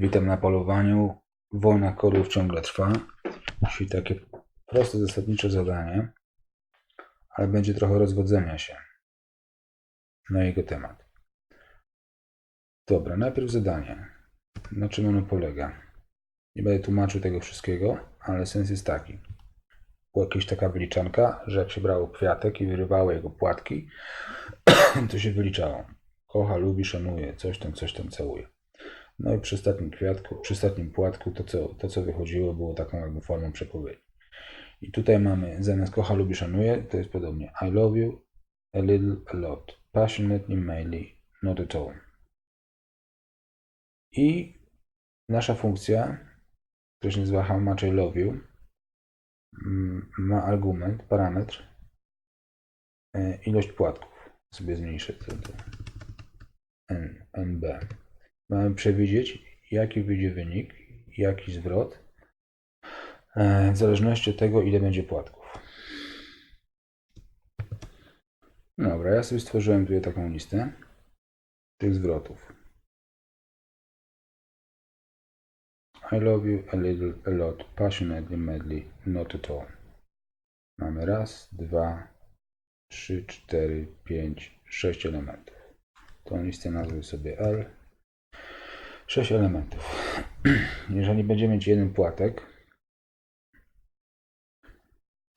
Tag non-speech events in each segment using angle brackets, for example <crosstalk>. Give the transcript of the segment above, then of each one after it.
Witam na polowaniu. Wojna korów ciągle trwa. Dzisiaj takie proste, zasadnicze zadanie, ale będzie trochę rozwodzenia się na jego temat. Dobra, najpierw zadanie. Na czym ono polega? Nie będę tłumaczył tego wszystkiego, ale sens jest taki. Była jakaś taka wyliczanka, że jak się brało kwiatek i wyrywało jego płatki, <coughs> to się wyliczało. Kocha, lubi, szanuje, coś tam, coś tam całuje. No i przy ostatnim kwiatku, przy ostatnim płatku to co, to, co wychodziło, było taką jakby formą przepowiedzi. I tutaj mamy zamiast kocha, lubi, szanuje, to jest podobnie. I love you a little, a lot. Passionately, mainly, not at all. I nasza funkcja, która się nazywa how much I love you, mm, ma argument, parametr, e, ilość płatków. Sobie zmniejszę to N, NB. Mamy przewidzieć, jaki wyjdzie wynik, jaki zwrot, e, w zależności od tego, ile będzie płatków. Dobra, ja sobie stworzyłem tutaj taką listę tych zwrotów. I love you a little, a lot, passionately, madly, not at all. Mamy raz, dwa, trzy, cztery, pięć, sześć elementów. Tą listę nazwę sobie L. Sześć elementów. <clears throat> Jeżeli będziemy mieć jeden płatek,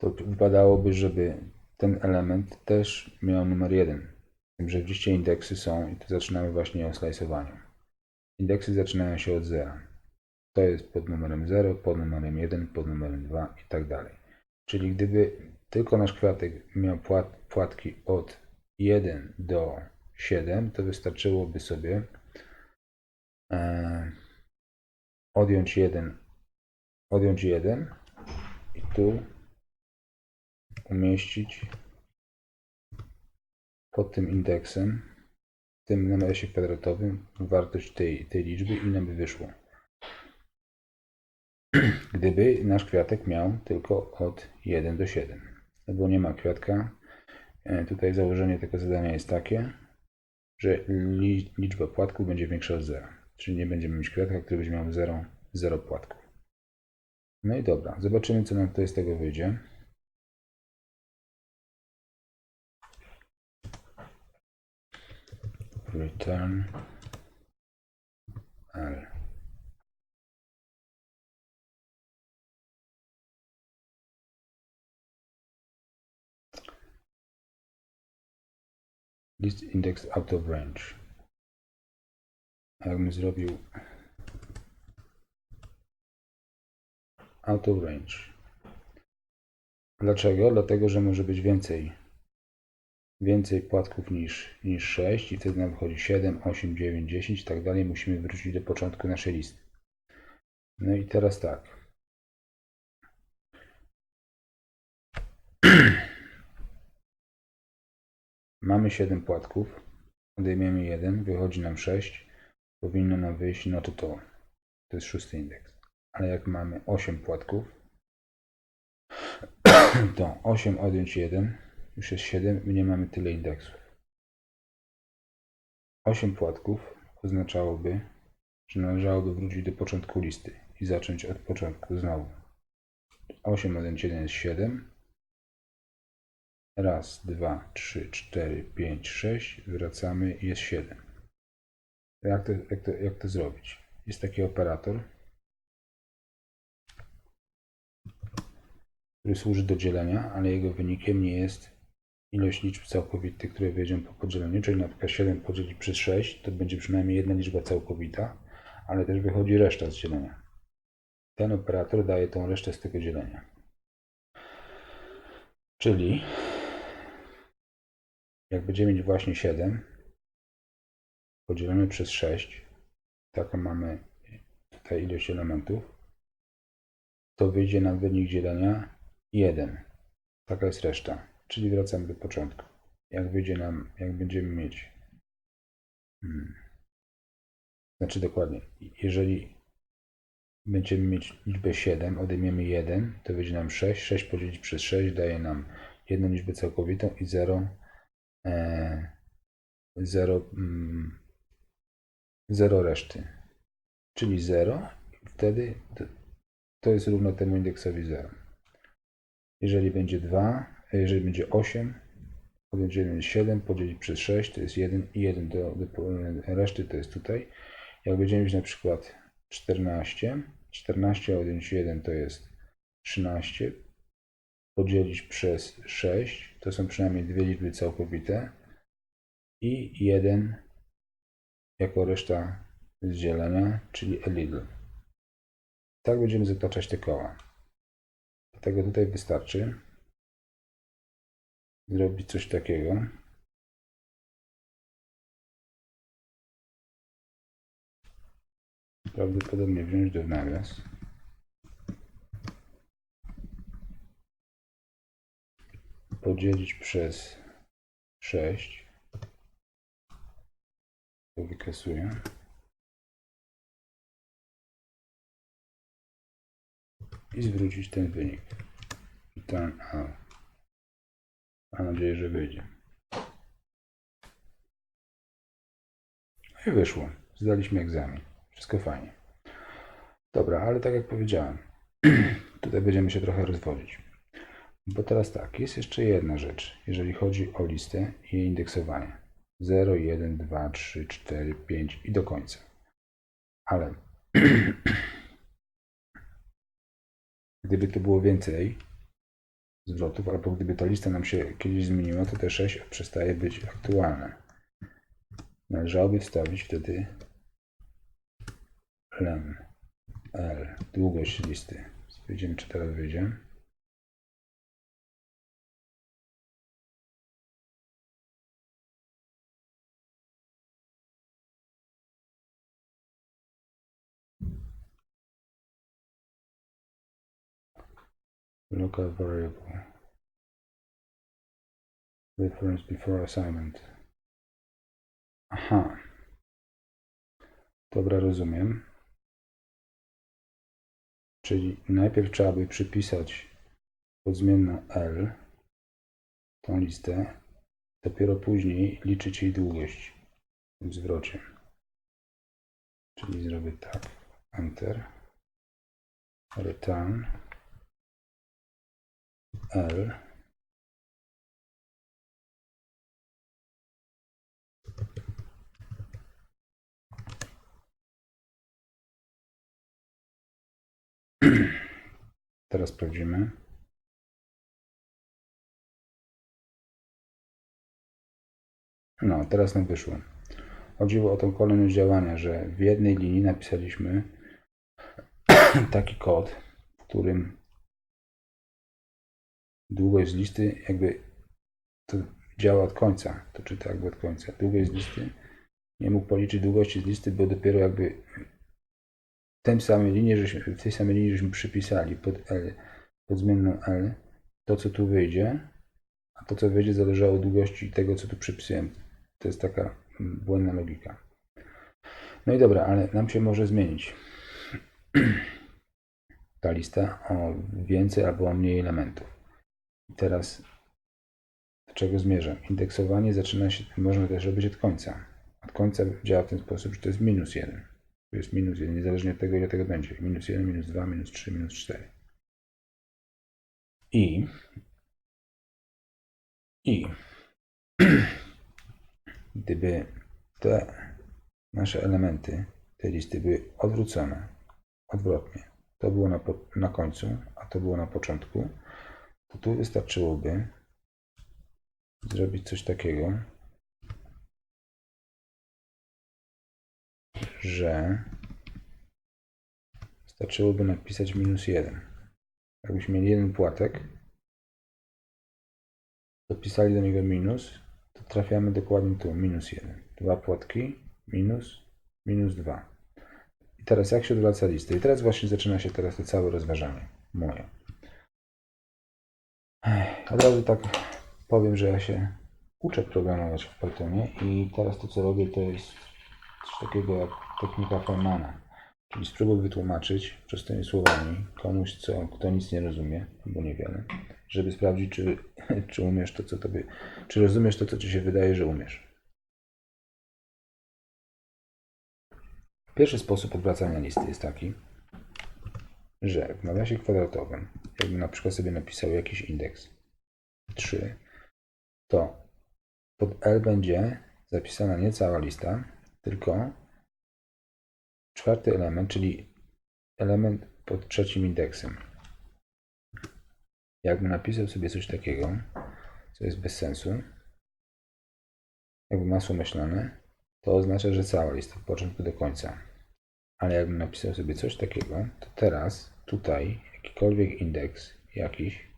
to wypadałoby, żeby ten element też miał numer 1. Z tym, że oczywiście indeksy są i tu zaczynamy właśnie o slajsowaniu. Indeksy zaczynają się od 0. To jest pod numerem 0, pod numerem 1, pod numerem 2 i tak dalej. Czyli gdyby tylko nasz kwiatek miał płat, płatki od 1 do 7, to wystarczyłoby sobie odjąć 1, odjąć 1 i tu umieścić pod tym indeksem, w tym nawiasie kwadratowym, wartość tej, tej liczby i nam by wyszło. <clears throat> Gdyby nasz kwiatek miał tylko od 1 do 7. No bo nie ma kwiatka. E, Tutaj założenie tego zadania jest takie, że li- liczba płatków będzie większa od 0. Czyli nie będziemy mieć kwiatka, który będzie miał 0, 0 płatków. No i dobra, zobaczymy co nam tutaj z tego wyjdzie. Return L. List index out of range. A Jakbym zrobił out of range. Dlaczego? Dlatego, że może być więcej więcej płatków niż, niż 6 i wtedy nam wychodzi 7, 8, 9, 10 i tak dalej. Musimy wrócić do początku naszej listy. No i teraz tak. <clears throat> Mamy 7 płatków. Odejmiemy 1, wychodzi nam 6. Powinno nam wyjść no to to. To jest szósty indeks. Ale jak mamy 8 płatków, <clears throat> to 8 odjąć 1 już jest 7, my nie mamy tyle indeksów. 8 płatków oznaczałoby, że należałoby wrócić do początku listy i zacząć od początku znowu. 8 odjąć 1 jest 7. Raz, dwa, trzy, cztery, pięć, sześć. Wracamy i jest 7. Jak to, jak, to, jak to zrobić? Jest taki operator, który służy do dzielenia, ale jego wynikiem nie jest ilość liczb całkowitych, które wyjdziemy po podzieleniu, czyli na przykład 7 podzielić przez 6, to będzie przynajmniej jedna liczba całkowita, ale też wychodzi reszta z dzielenia. Ten operator daje tą resztę z tego dzielenia. Czyli jak będziemy mieć właśnie 7 podzielone przez 6, taką mamy tutaj ilość elementów, to wyjdzie nam wynik dzielenia 1. Taka jest reszta. Czyli wracamy do początku. Jak wyjdzie nam, jak będziemy mieć. Hmm. Znaczy dokładnie, jeżeli będziemy mieć liczbę 7, odejmiemy 1, to wyjdzie nam 6. 6 podzielić przez 6 daje nam jedną liczbę całkowitą i 0, e, 0, mm, 0 reszty. czyli 0, wtedy to, jest równo temu indeksowi 0. Jeżeli będzie 2, jeżeli będzie 8, podjąć 1 7, podzielić przez 6 to jest 1 i 1 do, do reszty to jest tutaj. Jak będziemy mieć na przykład 14, 14 odjąć 1 to jest 13, podzielić przez 6, to są przynajmniej dwie liczby całkowite i 1 jako reszta z dzielenia, czyli little. Tak będziemy zataczać te koła. Dlatego tutaj wystarczy zrobić coś takiego. Prawdopodobnie wziąć do nawias. Podzielić przez 6. To wykasuję. I zwrócić ten wynik. Ten A. Mam nadzieję, że wyjdzie. No i wyszło. Zdaliśmy egzamin. Wszystko fajnie. Dobra, ale tak jak powiedziałem, <clears throat> tutaj będziemy się trochę rozwodzić. Bo teraz tak, jest jeszcze jedna rzecz, jeżeli chodzi o listę i jej indeksowanie. 0, 1, 2, 3, 4, 5 i do końca. Ale <clears throat> gdyby to było więcej zwrotów, albo gdyby ta lista nam się kiedyś zmieniła, to te 6 przestaje być aktualne. Należałoby wstawić wtedy lem l, długość listy. Sprawdzimy, czy teraz wyjdzie. Local variable reference before assignment. Aha. Dobra, rozumiem. Czyli najpierw trzeba by przypisać pod zmienną L tą listę, dopiero później liczyć jej długość w tym zwrocie. Czyli zrobię tak. Enter. Return. L Teraz sprawdzimy. No, teraz nam wyszło. Chodziło o tą kolejność działania, że w jednej linii napisaliśmy <coughs> taki kod, w którym długość listy jakby to działa od końca, to czyta jakby od końca. Długość listy nie mógł policzyć długości z listy, bo dopiero jakby w tej samej linii, żeśmy, w tej samej linii żeśmy przypisali pod L, pod zmienną L to, co tu wyjdzie, a to, co wyjdzie, zależało od długości tego, co tu przypisałem. To jest taka błędna logika. No i dobra, ale nam się może zmienić <clears throat> ta lista o więcej albo o mniej elementów. I teraz do czego zmierzam? Indeksowanie zaczyna się, można też robić od końca. Od końca działa w ten sposób, że to jest minus 1. To jest minus 1, niezależnie od tego, ile tego będzie. Minus 1, minus 2, minus 3, minus 4. I i <clears throat> gdyby te nasze elementy tej listy były odwrócone, odwrotnie, to było na, na końcu, a to było na początku, tu wystarczyłoby zrobić coś takiego, że wystarczyłoby napisać minus 1. Jakbyśmy mieli jeden płatek, dopisali do niego minus, to trafiamy dokładnie tu, minus 1. Dwa płatki, minus, minus 2. I teraz jak się odwraca listę? I teraz właśnie zaczyna się teraz to całe rozważanie moje. Od razu tak powiem, że ja się uczę programować w Pythonie i teraz to co robię to jest coś takiego jak technika Feynmana. Czyli spróbuj wytłumaczyć prostymi słowami komuś, co, kto nic nie rozumie, albo niewiele, żeby sprawdzić, czy, <laughs> czy umiesz to, co tobie, czy rozumiesz to, co ci się wydaje, że umiesz. Pierwszy sposób odwracania listy jest taki, że w nawiasie kwadratowym, jakbym na przykład sobie napisał jakiś indeks 3, to pod L będzie zapisana nie cała lista, tylko czwarty element, czyli element pod trzecim indeksem. Jakbym napisał sobie coś takiego, co jest bez sensu, jakby masło myślane, to oznacza, że cała lista od początku do końca. Ale jakbym napisał sobie coś takiego, to teraz tutaj jakikolwiek indeks jakiś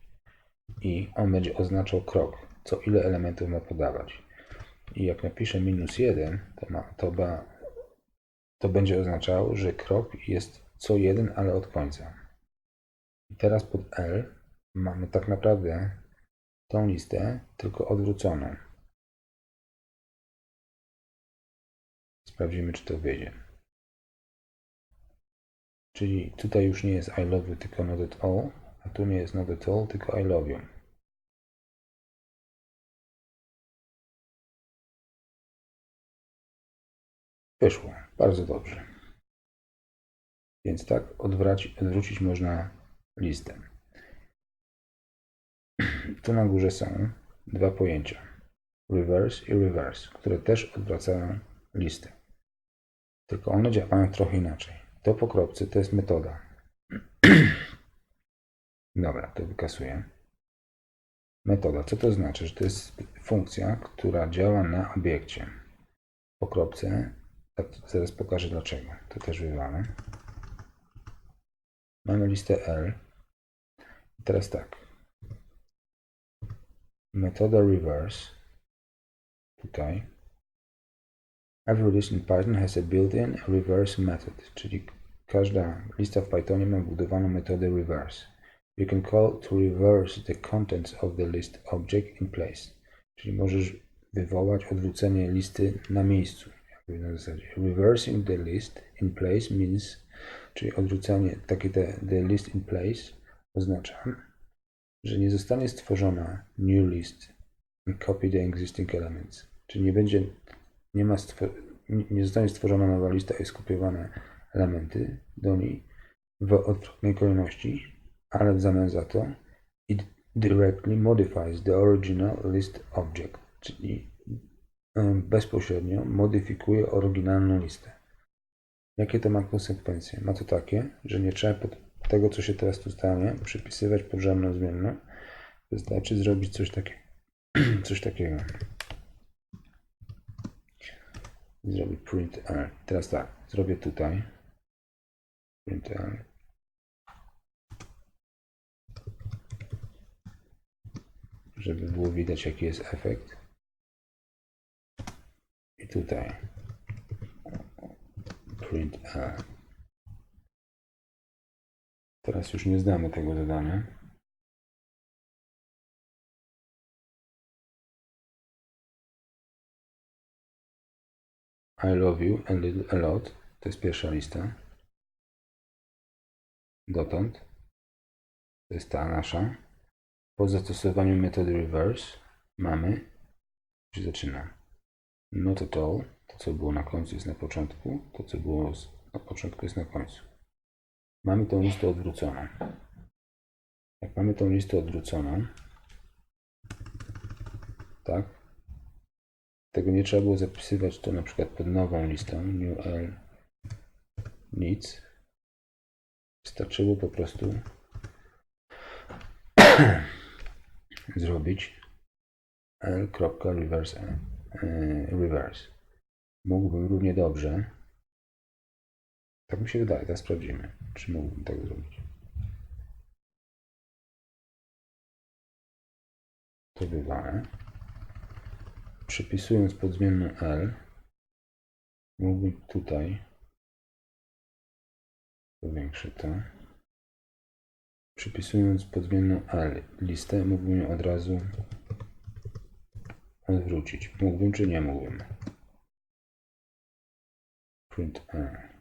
i on będzie oznaczał krok, co ile elementów ma podawać. I jak napiszę minus 1, to, ma, to, ba, to będzie oznaczało, że krok jest co jeden, ale od końca. I teraz pod L mamy tak naprawdę tą listę, tylko odwróconą. Sprawdzimy, czy to wyjdzie. Czyli tutaj już nie jest I love you, tylko not at all, a tu nie jest not at all, tylko I love you. Wyszło. Bardzo dobrze. Więc tak odwraci, odwrócić można listę. <clears throat> Tu na górze są dwa pojęcia. Reverse i reverse, które też odwracają listę. Tylko one działają trochę inaczej. To po kropce to jest metoda. <clears throat> Dobra, to wykasuję. Metoda. Co to znaczy? Że to jest funkcja, która działa na obiekcie. Po kropce. Zaraz pokażę dlaczego. To też wywalę. Mamy listę L. I teraz tak. Metoda reverse. Tutaj. Every list in Python has a built-in reverse method, czyli każda lista w Pythonie ma wbudowaną metodę reverse. You can call to reverse the contents of the list object in place, czyli możesz wywołać odwrócenie listy na miejscu. Na zasadzie reversing the list in place means, czyli odwrócenie, takie te, the list in place oznacza, że nie zostanie stworzona new list and copy the existing elements, czyli nie będzie nie, ma nie zostanie stworzona nowa lista i skopiowane elementy do niej w odwrotnej kolejności, ale w zamian za to it directly modifies the original list object, czyli bezpośrednio modyfikuje oryginalną listę. Jakie to ma konsekwencje? Ma to takie, że nie trzeba pod tego, co się teraz tu stanie, przypisywać pod żadną zmienną. Wystarczy zrobić coś, <clears throat> coś takiego zrobię print L. Teraz tak, zrobię tutaj print L. Żeby było widać jaki jest efekt. I tutaj print L. Teraz już nie znamy tego zadania. I love you a little a lot. To jest pierwsza lista. Dotąd. To jest ta nasza. Po zastosowaniu metody reverse mamy, się zaczyna. Not at all. To, co było na końcu, jest na początku. To, co było na początku, jest na końcu. Mamy tą listę odwróconą. Jak mamy tą listę odwróconą, tak, tego nie trzeba było zapisywać to na przykład pod nową listą new l nic. Wystarczyło po prostu <clears throat> zrobić l.reverse e, reverse. Mógłbym równie dobrze tak mi się wydaje, teraz sprawdzimy, czy mógłbym tak zrobić. To wywalę przypisując pod zmienną L, mógłbym tutaj, powiększę to, przypisując pod zmienną L listę, mógłbym ją od razu odwrócić. Mógłbym czy nie mógłbym? Print L.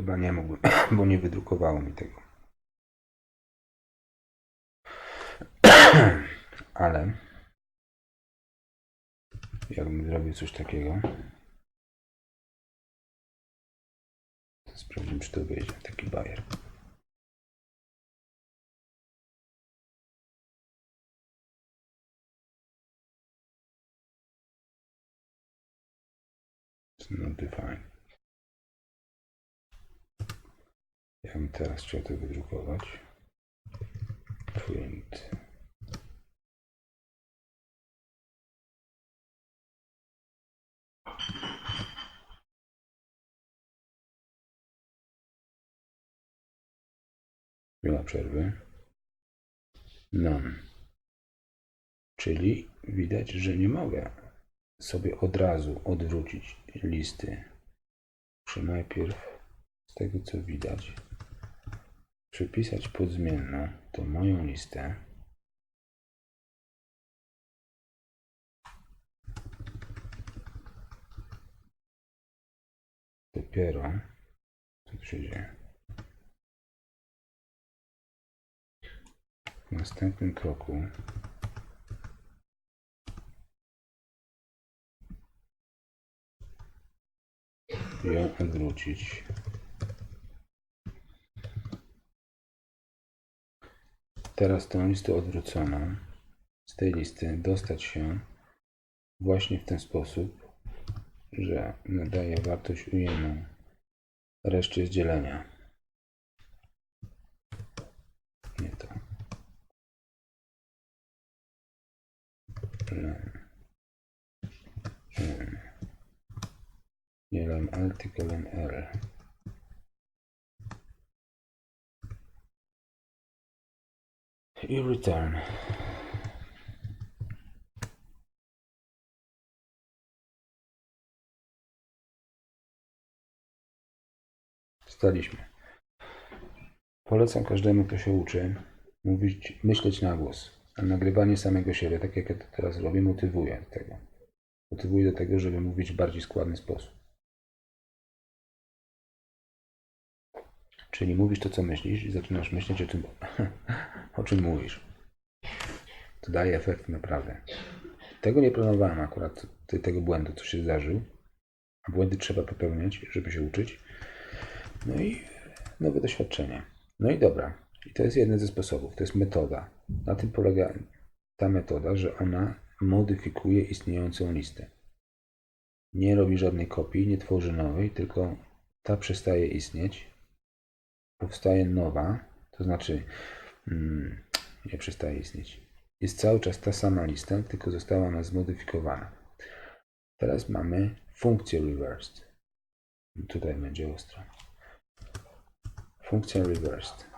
Chyba nie mógłbym, <coughs> bo nie wydrukowało mi tego. <coughs> Ale jakbym zrobił coś takiego, sprawdzimy, czy to wyjdzie. Taki bajer. Not defined. Ja bym teraz chciał to wydrukować. Print. Chwila przerwy. None. Czyli widać, że nie mogę sobie od razu odwrócić listy. Muszę najpierw z tego co widać przypisać podzmienną tą moją listę. Dopiero co? W następnym kroku ją odwrócić. Teraz tę listę odwróconą z tej listy dostać się właśnie w ten sposób, że nadaje wartość ujemną reszcie z dzielenia. Nie to. Lem L, tylko L. I return. Staliśmy. Polecam każdemu, kto się uczy, mówić, myśleć na głos. A nagrywanie samego siebie, tak jak ja to teraz robię, motywuje do tego. Motywuje do tego, żeby mówić w bardziej składny sposób. Czyli mówisz to, co myślisz i zaczynasz myśleć o czym, <laughs> o czym mówisz. To daje efekt naprawdę. Tego nie planowałem akurat, te- tego błędu, co się zdarzył. A błędy trzeba popełniać, żeby się uczyć. No i nowe doświadczenie. No i dobra. I to jest jeden ze sposobów. To jest metoda. Na tym polega ta metoda, że ona modyfikuje istniejącą listę. Nie robi żadnej kopii, nie tworzy nowej, tylko ta przestaje istnieć. Powstaje nowa, to znaczy mm, nie przestaje istnieć. Jest cały czas ta sama lista, tylko została ona zmodyfikowana. Teraz mamy funkcję reversed. Tutaj będzie ostro. Funkcja reversed.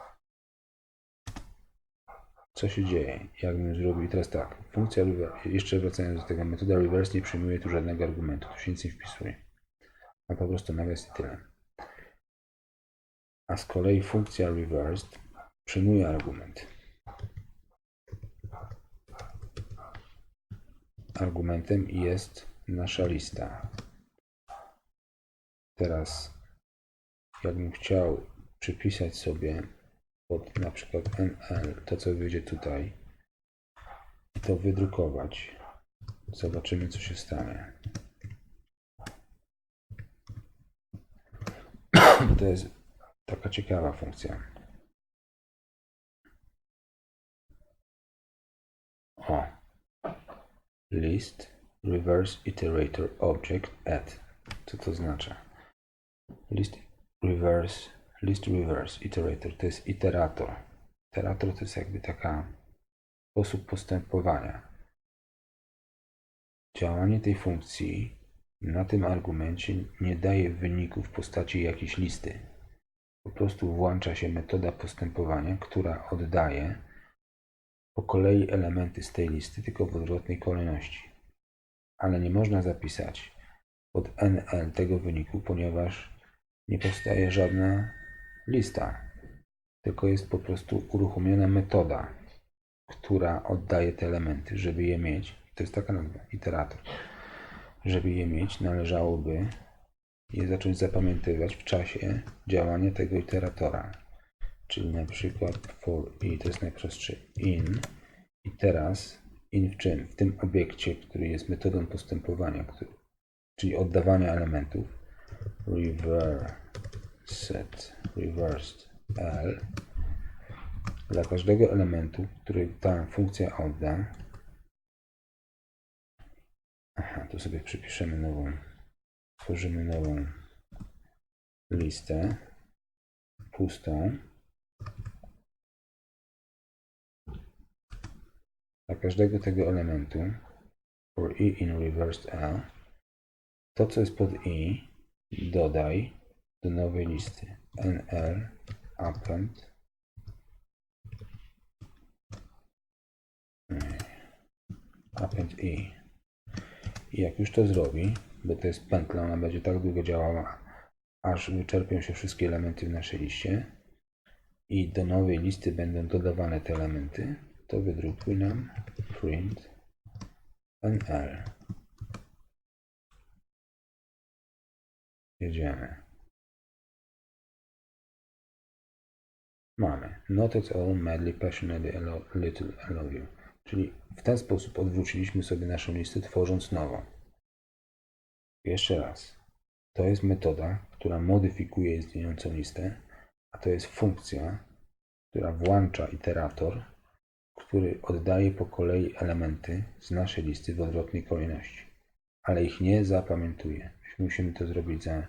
Co się dzieje? Jakbym zrobił teraz tak. Funkcja reverse, jeszcze wracając do tego, metoda reverse nie przyjmuje tu żadnego argumentu, tu się nic nie wpisuje. Ma po prostu nawias i tyle. A z kolei funkcja reversed przyjmuje argument. Argumentem jest nasza lista. Teraz, jakbym chciał przypisać sobie pod na przykład NL to, co wyjdzie tutaj, i to wydrukować, zobaczymy, co się stanie. To jest taka ciekawa funkcja. O. List reverse iterator object add. Co to oznacza? List reverse, list reverse iterator to jest iterator. Iterator to jest jakby taka sposób postępowania. Działanie tej funkcji na tym argumencie nie daje wyniku w postaci jakiejś listy. Po prostu włącza się metoda postępowania, która oddaje po kolei elementy z tej listy, tylko w odwrotnej kolejności. Ale nie można zapisać pod NL tego wyniku, ponieważ nie powstaje żadna lista, tylko jest po prostu uruchomiona metoda, która oddaje te elementy, żeby je mieć. To jest taka nazwa, iterator. Żeby je mieć, należałoby je zacząć zapamiętywać w czasie działania tego iteratora. Czyli na przykład for i to jest najprostszy. In. I teraz in w czym? W tym obiekcie, który jest metodą postępowania, który, czyli oddawania elementów. Reversed, reversed L. Dla każdego elementu, który ta funkcja odda Aha, tu sobie przypiszemy nową, tworzymy nową listę pustą. Dla każdego tego elementu for i in reversed L to, co jest pod i, dodaj do nowej listy nl append append i. I jak już to zrobi, bo to jest pętla, ona będzie tak długo działała, aż wyczerpią się wszystkie elementy w naszej liście i do nowej listy będą dodawane te elementy, to wydrukuj nam print nl. Jedziemy. Mamy. Not at all madly passionately little allow you. Czyli w ten sposób odwróciliśmy sobie naszą listę, tworząc nową. Jeszcze raz. To jest metoda, która modyfikuje istniejącą listę, a to jest funkcja, która włącza iterator, który oddaje po kolei elementy z naszej listy w odwrotnej kolejności, ale ich nie zapamiętuje. Musimy to zrobić za,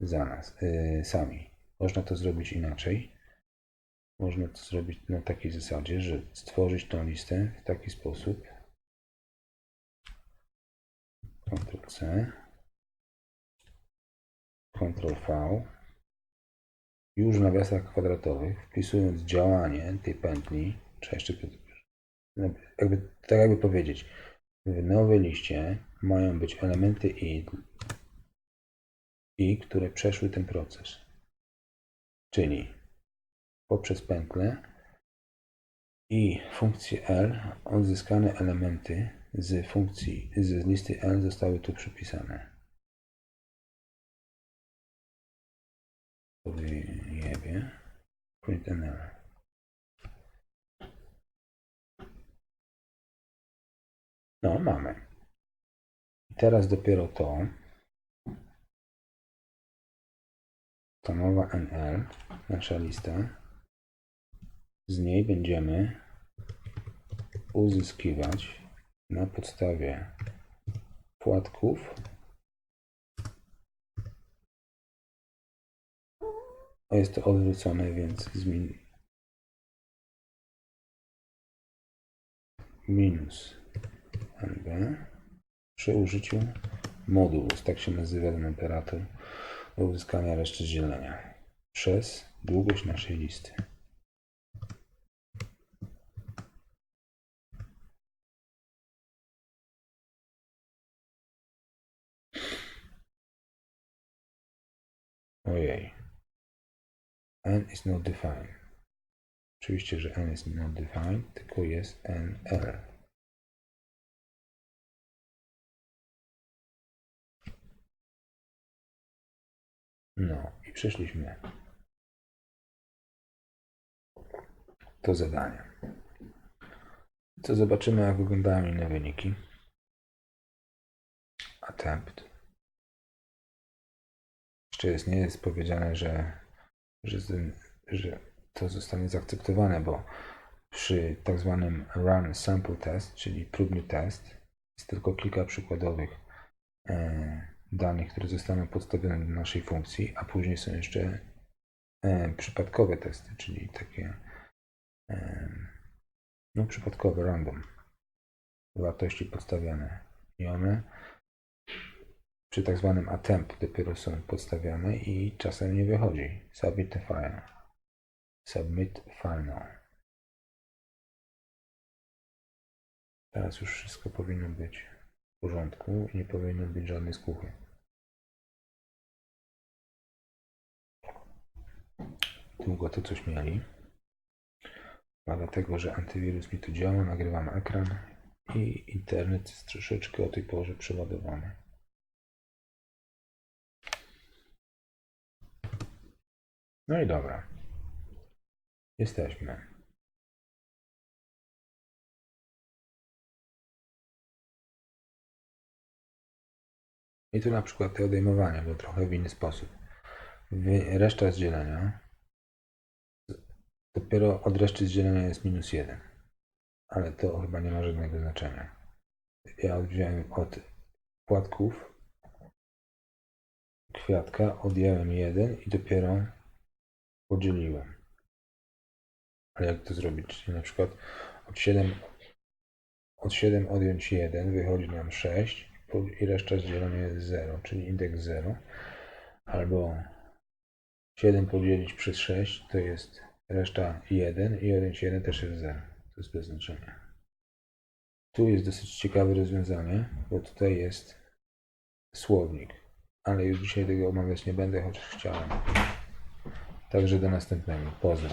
za nas, yy, sami. Można to zrobić inaczej. Można to zrobić na takiej zasadzie, że stworzyć tą listę w taki sposób. Ctrl C, Ctrl V. Już w nawiasach kwadratowych, wpisując działanie tej pętli, czy jeszcze jakby, tak jakby powiedzieć, w nowej liście mają być elementy i, i które przeszły ten proces. Czyli poprzez pętlę i funkcję L odzyskane elementy z funkcji z listy L zostały tu przypisane. Print NL. No, mamy. I teraz dopiero to. Ta nowa NL, nasza lista. Z niej będziemy uzyskiwać na podstawie płatków o jest to odwrócone, więc zmin minus NB przy użyciu modułus, tak się nazywa ten operator do uzyskania reszty dzielenia przez długość naszej listy. Ojej. N is not defined. Oczywiście, że N is not defined, tylko jest NL. No i przeszliśmy to zadanie. Co zobaczymy, jak wyglądają inne wyniki. Attempt. Jeszcze jest, nie jest powiedziane, że, że, że to zostanie zaakceptowane, bo przy tak zwanym run sample test, czyli próbny test, jest tylko kilka przykładowych e, danych, które zostaną podstawione do naszej funkcji, a później są jeszcze e, przypadkowe testy, czyli takie e, no, przypadkowe, random wartości podstawiane. I one przy tak zwanym attempt dopiero są podstawiane i czasem nie wychodzi. Submit the file. Submit final. Teraz już wszystko powinno być w porządku i nie powinno być żadnej skłuchy. Długo to coś mieli. A dlatego, że antywirus mi tu działa, nagrywam ekran i internet jest troszeczkę o tej porze przeładowany. No i dobra. Jesteśmy. I tu na przykład te odejmowania, bo trochę w inny sposób. Reszta z dzielenia. Dopiero od reszty z dzielenia jest minus 1. Ale to chyba nie ma żadnego znaczenia. Ja wziąłem od płatków kwiatka, odjąłem jeden i dopiero podzieliłem. Ale jak to zrobić? Czyli na przykład od 7, od 7 odjąć 1 wychodzi nam 6 po- i reszta z dzielenia jest 0, czyli indeks 0. Albo 7 podzielić przez 6 to jest reszta 1 i odjąć 1 też jest 0. To jest bez znaczenia. Tu jest dosyć ciekawe rozwiązanie, bo tutaj jest słownik, ale już dzisiaj tego omawiać nie będę, chociaż chciałem. Także do następnego. Pozdro.